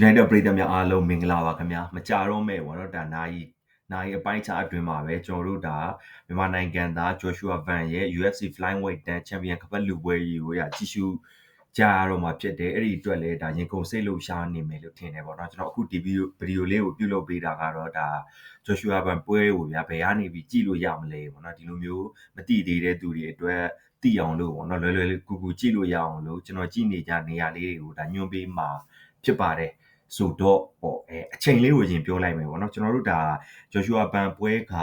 United ပရိသတ်များအားလုံးမင်္ဂလာပါခင်ဗျာမကြတော့မဲ့ဘောနော်ဒါနိုင်နိုင်အပိုင်းခြားအတွင်းမှာပဲကျွန်တော်တို့ဒါမြန်မာနိုင်ငံသား Joshua Van ရဲ့ UFC Flyweight တန်း Champion ကပတ်လူပွဲကြီးကိုရကြည့်ရှုကြရတော့မှာဖြစ်တယ်အဲ့ဒီအတွက်လည်းဒါရင်ကုန်စိတ်လို့ရှားနေမယ်လို့ထင်တယ်ပေါ့နော်ကျွန်တော်အခုဒီဗီဒီယိုလေးကိုပြုလုပ်ပေးတာကတော့ဒါ Joshua Van ပွဲကိုဗျာဘယ်ကနေပြီးကြည့်လို့ရမလဲပေါ့နော်ဒီလိုမျိုးမသိသေးတဲ့သူတွေအတွက်သိအောင်လို့ပေါ့နော်လွယ်လွယ်ကူကူကြည့်လို့ရအောင်လို့ကျွန်တော်ကြည့်နေကြနေရာလေးတွေကိုဒါညွှန်ပေးမှာဖြစ်ပါတယ် ဆိုတော့ပေါ့အဲအချိန်လေးကိုရင်ပြောလိုက်မယ်ပေါ့နော်ကျွန်တော်တို့ဒါ Joshua Ban ပွဲက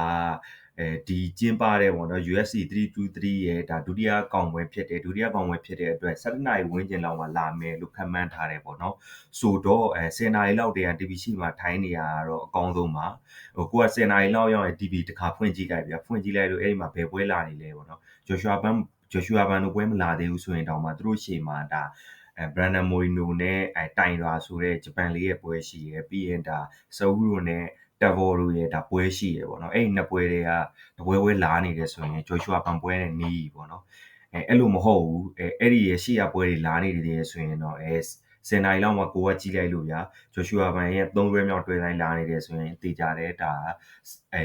အဲဒီကျင်းပတဲ့ပေါ့နော် UFC 323ရဲ့ဒါဒုတိယကောင်ပွဲဖြစ်တယ်ဒုတိယကောင်ပွဲဖြစ်တဲ့အတွက်7နာရီဝန်းကျင်လောက်မှလာမယ်လို့ခန့်မှန်းထားတယ်ပေါ့နော်ဆိုတော့အဲ10နာရီလောက်တည်းက TVC မှာထိုင်းနေရတော့အကောင်းဆုံးပါဟိုကိုက10နာရီလောက်ရောက်ရင် TV တစ်ခါဖွင့်ကြည့်လိုက်ဗျာဖွင့်ကြည့်လိုက်လို့အဲ့ဒီမှာဘယ်ပွဲလာနေလဲပေါ့နော် Joshua Ban Joshua Ban တို့ပွဲမလာသေးဘူးဆိုရင်တောင်မှသူတို့ရှေ့မှာဒါ အဲ Brandon Moreno နဲ့အဲတိုင်ရွာဆိုတဲ့ဂျပန်လေးရဲ့ပွဲရှိရယ်ပြီးရင်ဒါဆူရိုနဲ့တက်ဘော်တို့ရဲ့ဒါပွဲရှိရယ်ပေါ့နော်အဲ့ဒီနှစ်ပွဲတွေကတပွဲပွဲလာနေတယ်ဆိုရင် Joshua ပန်ပွဲနဲ့နီးပေါ့နော်အဲအဲ့လိုမဟုတ်ဘူးအဲအဲ့ဒီရဲ့ရှေ့ရပွဲတွေလာနေတယ်ဆိုရင်တော့အဲစင်နိုင်လောက်မှကိုကကြည့်လိုက်လို့ဗျာဂျိုရှူအာဘန်ရဲ့၃တွဲမြောက်တွဲတိုင်းလာနေတယ်ဆိုရင်တေချာတယ်ဒါအဲ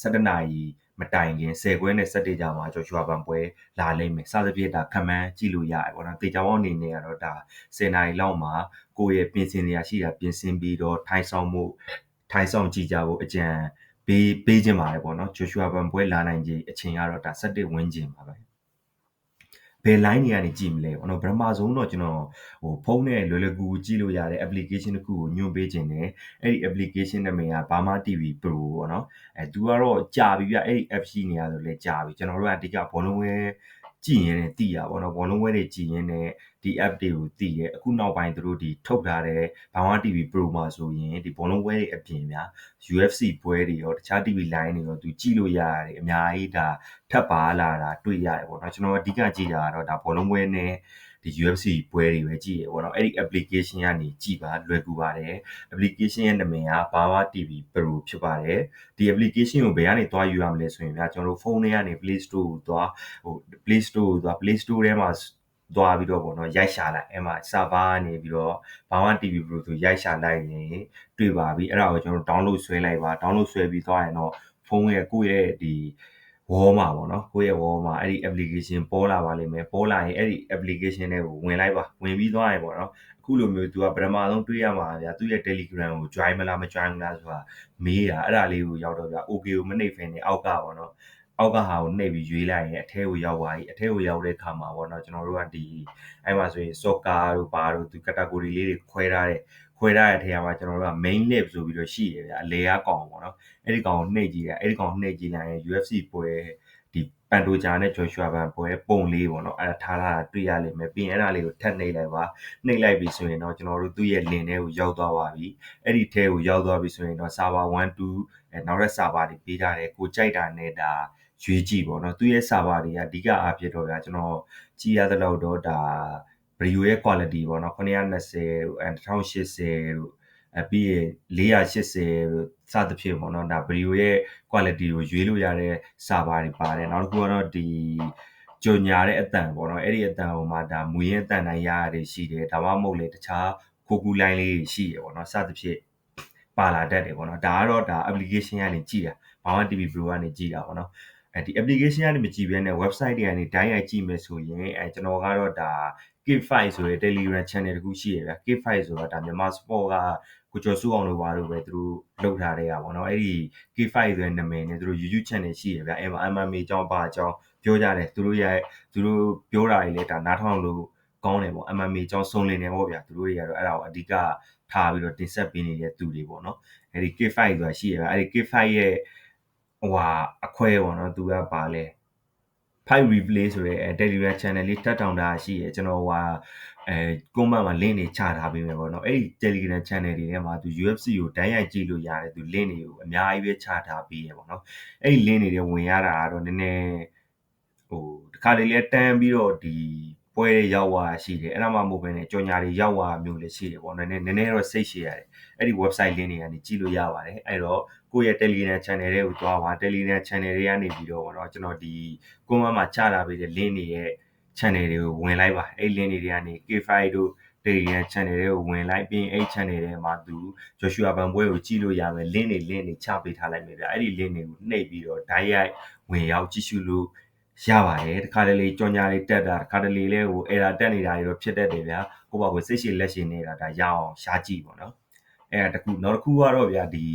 17နာရီ မတိုင်ခင်10ခွဲနဲ့17ကြာမှာဂျိုရှူအာဘန်ပွဲလာလိမ့်မယ်စသဖြင့်ဒါခမန်းကြည့်လို့ရတယ်ပေါ့နော်တေချာပေါင်းအနေနဲ့ကတော့ဒါ10နာရီလောက်မှာကိုယ့်ရဲ့ပြင်ဆင်နေရရှိတာပြင်ဆင်ပြီးတော့ထိုင်ဆောင်မှုထိုင်ဆောင်ကြည့်ကြဖို့အကြံပေးပေးခြင်းပါတယ်ပေါ့နော်ဂျိုရှူအာဘန်ပွဲလာနိုင်ခြင်းအချိန်ကတော့ဒါ17ဝန်းကျင်ပါပဲ ဘယ် line တွေကနေကြည့်မလဲပေါ့နော်ပထမဆုံးတော့ကျွန်တော်ဟိုဖုန်းနဲ့လွယ်လွယ်ကူကူကြည့်လို့ရတဲ့ application တစ်ခုကိုညွှန်ပေးခြင်းနဲ့အဲ့ဒီ application နာမည်က Burma TV Pro ပေါ့နော်အဲသူကတော့ကြာပြီပြအဲ့ဒီ app ရှိနေရဆိုလဲကြာပြီကျွန်တော်တို့ကအဓိကဘောလုံးဝဲ ကြည်ရင်လည်းတည်ရပါတော့ဘောလုံးဝဲတွေကြည်ရင်လည်းဒီ app တွေကိုတည်ရအခုနောက်ပိုင်းသူတို့ဒီထုတ်ထားတဲ့ဘာဝ TV Pro မှာဆိုရင်ဒီဘောလုံးဝဲတွေအပြင်များ UFC ပွဲတွေရောတခြား TV line တွေရောသူကြည့်လို့ရတယ်အများကြီးဒါထပ်ပါလာတာတွေ့ရတယ်ပေါ့နော်ကျွန်တော်အဓိကကြည့်တာကတော့ဒါဘောလုံးဝဲနဲ့ ဒီ UFC ပွဲတွေပဲကြည့်ရပေါ့နော်အဲ့ဒီ application ကနေကြည့်ပါလွယ်ကူပါတယ် application ရဲ့နာမည်က Bawa TV Pro ဖြစ်ပါတယ်ဒီ application ကိုဘယ်ကနေသွားယူရမလဲဆိုရင်ဗျာကျွန်တော်တို့ဖုန်းထဲကနေ Play Store ကိုသွားဟို Play Store ကိုသွား Play Store ထဲမှာသွားပြီးတော့ပေါ့နော်ရိုက်ရှာလိုက်အဲ့မှာ server ကနေပြီးတော့ဘာဝ TV Pro ဆိုရိုက်ရှာလိုက်ရင်တွေ့ပါပြီအဲ့ဒါကိုကျွန်တော် download ဆွဲလိုက်ပါ download ဆွဲပြီးသွားရင်တော့ဖုန်းရဲ့ကိုယ့်ရဲ့ဒီ wall မှာပေါ့နော်ကိုယ့်ရဲ့ wall မှာအဲ့ဒီ application ပေါ်လာပါလိမ့်မယ်ပေါ်လာရင်အဲ့ဒီ application တွေကိုဝင်လိုက်ပါဝင်ပြီးသွားရင်ပေါ့နော်အခုလိုမျိုး तू ကပထမဆုံးတွေ့ရမှာဗျာသူ့ရဲ့ Telegram ကို join မလားမ join ဘူးလားဆိုတာမေးတာအဲ့ဒါလေးကိုရောက်တော့ဗျာ okay ကိုမနှိပ်ဖ ೇನೆ အောက်ကပေါ့နော်အောက်ကဟာကိုနှိပ်ပြီးရွေးလိုက်ရင်အထဲကိုရောက်သွားပြီအထဲကိုရောက်တဲ့အခါမှာပေါ့နော်ကျွန်တော်တို့ကဒီအဲ့မှာဆိုရင် soccer တို့ဘာတို့သူ category လေးတွေခွဲထားတယ် ခွဲထားတဲ့ထဲမှာကျွန်တော်တို့က main lab ဆိုပြီးတော့ရှိတယ်ဗျာအလဲအကောင်ပေါ့နော်အဲ့ဒီကောင်ကိုနှိပ်ကြည့်တာအဲ့ဒီကောင်နှိပ်ကြည့်လိုက်ရင် UFC ပွဲဒီပန်တိုဂျာနဲ့ဂျော်ရှွာဘန်ပွဲပုံလေးပေါ့နော်အဲ့ဒါထားလာတာတွေ့ရလိမ့်မယ်ပြီးရင်အဲ့ဒါလေးကိုထပ်နှိပ်လိုက်ပါနှိပ်လိုက်ပြီဆိုရင်တော့ကျွန်တော်တို့သူ့ရဲ့ link ထဲကိုရောက်သွားပါပြီအဲ့ဒီထဲကိုရောက်သွားပြီဆိုရင်တော့ server 1 2အဲနောက်တဲ့ server တွေပေးထားတယ်ကိုကြိုက်တာနဲ့ဒါရွေးကြည့်ပေါ့နော်သူရဲ့ server တွေကအဓိကအားဖြင့်တော့ဗျာကျွန်တော်ကြည့်ရသလောက်တော့ဒါ video ရဲ့ quality ပေါ့နော်920တို့1080တို့အပြီး480တို့စသဖြင့်ပေါ့နော်ဒါ video ရဲ့ quality ကိုရွေးလို့ရတဲ့ server တွေပါတယ်နောက်တစ်ခုကတော့ဒီကြုံညာတဲ့အတန်ပေါ့နော်အဲ့ဒီအတန်ဟိုမှာဒါမူရင်းအတန်တိုင်းရရတယ်ရှိတယ်ဒါမှမဟုတ်လေတခြားခိုကူ line လေးတွေရှိရပေါ့နော်စသဖြင့်ပါလာတတ်တယ်ပေါ့နော်ဒါကတော့ဒါ application ကနေကြည့်တာဘာမှ TV Pro ကနေကြည့်တာပေါ့နော် အဲဒီ application ကနေမကြည့်ဘဲနဲ့ website တွေကနေတိုင်းရိုက်ကြည့်မယ်ဆိုရင်အဲကျွန်တော်ကတော့ဒါ K5 ဆိုတဲ့ Telegram channel တခုရှိရဗျာ K5 ဆိုတာဒါမြန်မာ sport ကကိုကျော်စုအောင်တို့ဘာလို့ပဲသူတို့လုပ်ထားတဲ့อ่ะဗောနော်အဲ့ဒီ K5 ဆိုတဲ့နာမည်နဲ့သူတို့ YouTube channel ရှိရဗျာအဲ့မှာ MMA အကြောင်းပါအကြောင်းပြောကြတယ်သူတို့ရဲ့သူတို့ပြောတာတွေလည်းဒါနားထောင်လို့ကောင်းတယ်ပေါ့ MMA အကြောင်းစုံလင်တယ်ပေါ့ဗျာသူတို့တွေကတော့အဲ့ဒါကိုအဓိကထားပြီးတော့တင်ဆက်ပေးနေတဲ့သူတွေပေါ့နော်အဲ့ဒီ K5 ဆိုတာရှိရဗျာအဲ့ဒီ K5 ရဲ့ ဟိုဟာအခွဲပေါ့နော်သူကပါလဲ five replay ဆိုတဲ့ Telegram channel လေးတက်တောင်တာရှိရကျွန်တော်ဟိုဟာအဲ comment မှာ link တွေချထားပေးမယ်ပေါ့နော်အဲ့ဒီ Telegram channel တွေထဲမှာသူ UFC ကိုတန်းရိုက်ကြည့်လို့ရတယ်သူ link တွေကိုအများကြီးပဲချထားပေးရပေါ့နော်အဲ့ဒီ link တွေတွေဝင်ရတာကတော့နည်းနည်းဟိုတခါတလေလဲတန်းပြီးတော့ဒီ ပွဲတွေရောက်သွားရှိတယ်အဲ့ဒါမှမဟုတ်ဘဲနဲ့ကြော်ညာတွေရောက်သွားမျိုးလည်းရှိတယ်ပေါ့နော်နည်းနည်းနည်းတော့စိတ်ရှည်ရတယ်အဲ့ဒီ website link တွေကနေကြည့်လို့ရပါတယ်အဲ့တော့ကိုယ့်ရဲ့ Telegram channel တွေကိုသွားပါ Telegram channel တွေကနေပြီးတော့ပေါ့နော်ကျွန်တော်ဒီ comment မှာချထားပေးတဲ့ link တွေရဲ့ channel တွေကိုဝင်လိုက်ပါအဲ့ link တွေကနေ K5 တို့ Telegram channel တွေကိုဝင်လိုက်ပြီးရင်အဲ့ channel ထဲမှာသူ Joshua Ban ပွဲကိုကြည့်လို့ရမယ် link တွေ link တွေချပေးထားလိုက်မယ်ဗျအဲ့ဒီ link တွေကိုနှိပ်ပြီးတော့ direct ဝင်ရောက်ကြည့်ရှုလို့ ရပါတယ်တခါတလေကြော်ညာတွေတက်တာတခါတလေလဲဟို error တက်နေတာတွေတော့ဖြစ်တတ်တယ်ဗျာကိုယ့်ဘာကိုစိတ်ရှည်လက်ရှည်နေတာဒါရအောင်ရှားကြည့်ပေါ့နော်အဲ့ဒါတခုနောက်တစ်ခုကတော့ဗျာဒီ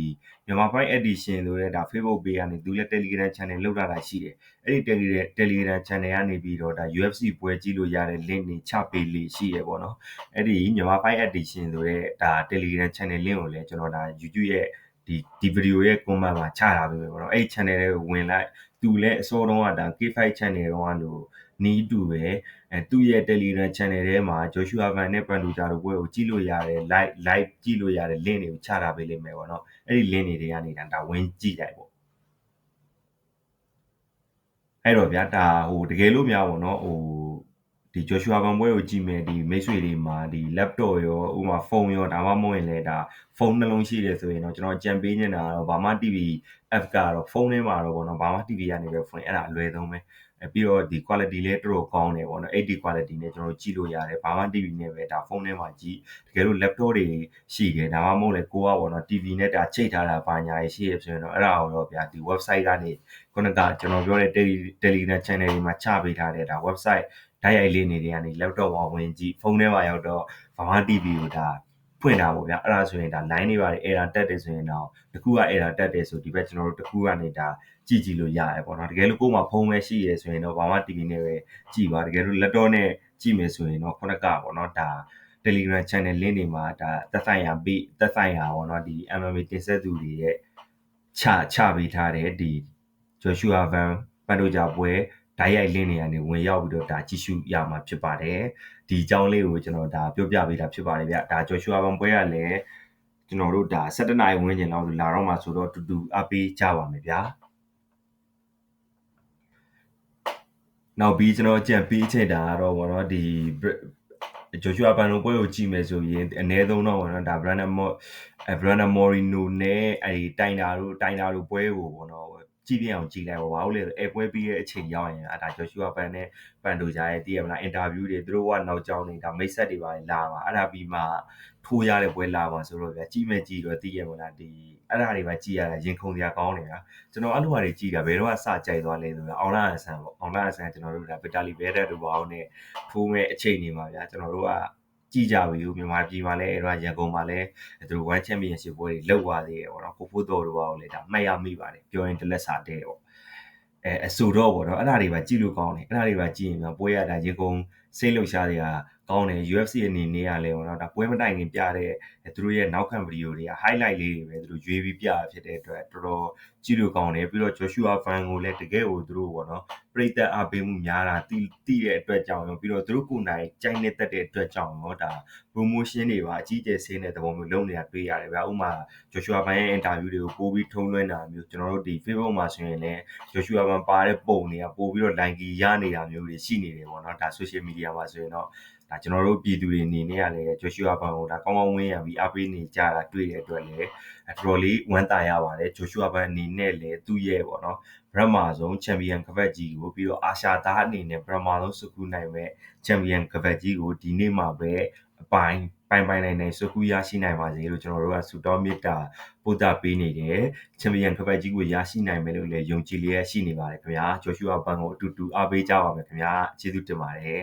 မြန်မာပိုင်း edition ဆိုတဲ့ဒါ Facebook page ကနေသူလည်း Telegram channel လောက်လာတာရှိတယ်အဲ့ဒီ Telegram Telegram channel ကနေပြီးတော့ဒါ UFC ပွဲကြည့်လို့ရတဲ့ link တွေချပေးလေးရှိရပေါ့နော်အဲ့ဒီမြန်မာပိုင်း edition ဆိုတဲ့ဒါ Telegram channel link ကိုလည်းကျွန်တော်ဒါ YouTube ရဲ့ ဒီဒီ video ရဲ့ comment မှာချထားပေးမယ်ပေါ့နော်အဲ့ channel တွေကိုဝင်လိုက်သူလည်းအစောတုန်းကဒါ K5 channel တုန်းကလို့နီးတူပဲအဲသူ့ရဲ့ Telegram channel ထဲမှာ Joshua Van နဲ့ Panduja တို့ဘွဲကိုကြည့်လို့ရတယ် live live ကြည့်လို့ရတဲ့ link တွေကိုချထားပေးလိမ့်မယ်ပေါ့နော်အဲ့ဒီ link တွေကနေဒါဝင်ကြည့်လိုက်ပေါ့အဲ့တော့ဗျာဒါဟိုတကယ်လို့များပေါ့နော်ဟို ဒီ Joshua Van ပွဲကိုကြည့်မယ်ဒီမိတ်ဆွေတွေမှာဒီ laptop ရောဥပမာဖုန်းရောဒါမှမဟုတ်ရင်လည်းဒါဖုန်းနှလုံးရှိတယ်ဆိုရင်တော့ကျွန်တော်ကြံပေးနေတာတော့ဘာမှ TV app ကတော့ဖုန်းထဲမှာတော့ပေါ့နော်ဘာမှ TV ကနေပဲဖွင့်အဲ့ဒါအလွယ်ဆုံးပဲအဲပြီးတော့ဒီ quality လည်းတော်တော်ကောင်းတယ်ပေါ့နော် HD quality နဲ့ကျွန်တော်ကြည့်လို့ရတယ်ဘာမှ TV နဲ့ပဲဒါဖုန်းထဲမှာကြည့်တကယ်လို့ laptop တွေရှိတယ်ဒါမှမဟုတ်လည်းကိုကပေါ့နော် TV နဲ့ဒါချိတ်ထားတာပါညာရေးရှိရဆိုရင်တော့အဲ့ဒါကိုတော့ဗျာဒီ website ကနေခုနကကျွန်တော်ပြောတဲ့ Telegram channel တွေမှာချပေးထားတဲ့ဒါ website ဓာတ်ရိုက်လေးနေတွေကနေ laptop မှာဝင်ကြည့်ဖုန်းထဲမှာရောက်တော့ဘာမှ TV ကိုဒါဖွင့်တာပေါ့ဗျာအဲ့ဒါဆိုရင်ဒါ line တွေပါ error တက်တယ်ဆိုရင်တော့တခုက error တက်တယ်ဆိုဒီဘက်ကျွန်တော်တို့တခုကနေဒါကြည့်ကြည့်လို့ရတယ်ပေါ့နော်တကယ်လို့ကိုယ်မှာဖုန်းပဲရှိရဆိုရင်တော့ဘာမှ TV နဲ့ပဲကြည့်ပါတကယ်လို့ laptop နဲ့ကြည့်မယ်ဆိုရင်တော့ခုနကပေါ့နော်ဒါ Telegram channel link တွေမှာဒါသက်ဆိုင်ရာ beat သက်ဆိုင်ရာပေါ့နော်ဒီ MMA တင်ဆက်သူတွေရဲ့ချချပေးထားတဲ့ဒီ Joshua Van ပန်တို့ကြပွဲ ဓာတ်ရိုက်လင်းနေရနေဝင်ရောက်ပြီးတော့ဒါကြည့်ရှုရမှာဖြစ်ပါတယ်ဒီအကြောင်းလေးကိုကျွန်တော်ဒါပြောပြပေးတာဖြစ်ပါတယ်ဗျဒါ Joshua Van ပွဲကလည်းကျွန်တော်တို့ဒါ17နိုင်ဝန်းကျင်လောက်လာတော့မှဆိုတော့တူတူအပေးကြပါမယ်ဗျာနောက်ပြီးကျွန်တော်ကြံပေးချင်တာကတော့ဘောနော်ဒီဂျိုရှူအာပန်လိုပွဲကိုကြည့်မယ်ဆိုရင်အနည်းဆုံးတော့ဘောနော်ဒါ Brandon Mo Brandon Moreno နဲ့အဲဒီတိုင်တာတို့တိုင်တာတို့ပွဲကိုဘောနော် ကြည့်ပြအောင်ကြည့်လိုက်ပါဘာလို့လဲဆိုအဲပွဲပြီးရဲ့အချိန်ရောက်ရင်အဲဒါဂျိုရှူအာပန်နဲ့ပန်တိုဂျာရဲ့တည်ရမလားအင်တာဗျူးတွေသူတို့ကနောက်ကျောင်းနေတာမိတ်ဆက်တွေပါလာပါအဲ့ဒါပြီးမှထိုးရတဲ့ပွဲလာပါဆိုတော့ဗျာကြည့်မဲ့ကြည့်တော့တည်ရမလားဒီအဲ့ဒါတွေပဲကြည့်ရတာရင်ခုန်စရာကောင်းနေတာကျွန်တော်အဲ့လိုဟာတွေကြည့်တာဘယ်တော့မှစကြိုက်သွားလဲဆိုတော့အောင်လာအဆန်ပေါ့အောင်လာအဆန်ကျွန်တော်တို့ဒါဗီတာလီဘဲတဲ့တို့ပါအောင်နဲ့ထိုးမဲ့အချိန်နေမှာဗျာကျွန်တော်တို့က ကြည့်ကြပြီမြန်မာပြည်မှာလည်းအဲ့တော့ရန်ကုန်မှာလည်းသူတို့ One Championship ပွဲတွေလုပ်သွားသေးတယ်ပေါ့နော်ကိုဖိုးတော်တို့ပါအောင်လေဒါမှတ်ရမိပါတယ်ပြောရင်တလက်စာတဲ့ပေါ့အဲအဆိုတော့ပေါ့နော်အဲ့ဒါတွေပါကြည့်လို့ကောင်းတယ်အဲ့ဒါတွေပါကြည့်ရင်ပွဲရတာရေကုန်စိတ်လှုပ်ရှားတွေကကောင်းတယ် UFC အနေနဲ့ကလည်းပေါ့နော်ဒါပွဲမတိုင်ခင်ပြတဲ့သူတို့ရဲ့နောက်ခံဗီဒီယိုတွေက highlight လေးတွေပဲသူတို့ရွေးပြီးပြတာဖြစ်တဲ့အတွက်တော်တော်ကြည့်လို့ကောင်းတယ်ပြီးတော့ Joshua Fan ကိုလည်းတကယ်ကိုသူတို့ပေါ့နော်ပြိသက်အားပေးမှုများတာတီးတီးတဲ့အတွက်ကြောင့်ရောပြီးတော့သူတို့ကိုယ်တိုင်ကြိုက်နေတတ်တဲ့အတွက်ကြောင့်ရောဒါ promotion တွေပါအကြီးကျယ်ဆင်းတဲ့သဘောမျိုးလုပ်နေတာတွေ့ရတယ်ဗျာဥမာ Joshua Fan ရဲ့ interview တွေကိုပို့ပြီးထုံးလွှင့်တာမျိုးကျွန်တော်တို့ဒီ Facebook မှာဆိုရင်လည်း Joshua Fan ပါတဲ့ပုံတွေကပို့ပြီးတော့ like ရနေတာမျိုးတွေရှိနေတယ်ပေါ့နော်ဒါ social media မှာဆိုရင်တော့ဒါကျွန်တော်တို့ပြည်သူတွေအနေနဲ့ကလည်း Joshua ဘန်ကိုဒါကောင်းကောင်းဝင်းရပြီးအားပေးနေကြတာတွေ့တဲ့အတွက်လည်းတော်တော်လေးဝမ်းသာရပါတယ် Joshua ဘန်အနေနဲ့လည်းသူ့ရဲ့ပေါ့နော်ဗရမာဆုံးချန်ပီယံကပတ်ကြီးကိုပြီးတော့အာရှသားအနေနဲ့ဗရမာဆုံးစကူနိုင်မဲ့ချန်ပီယံကပတ်ကြီးကိုဒီနေ့မှာပဲအပိုင်းပိုင်ပိုင်နိုင်နိုင်စကူရရှိနိုင်ပါစေလို့ကျွန်တော်တို့ကဆုတောင်းမေတ္တာပို့တာပေးနေတယ်ချန်ပီယံကပတ်ကြီးကိုရရှိနိုင်မယ်လို့လည်းယုံကြည်လျက်ရှိနေပါတယ်ခင်ဗျာဂျော်ရှူအာဘန်ကိုအတူတူအားပေးကြပါမယ်ခင်ဗျာကျေးဇူးတင်ပါတယ်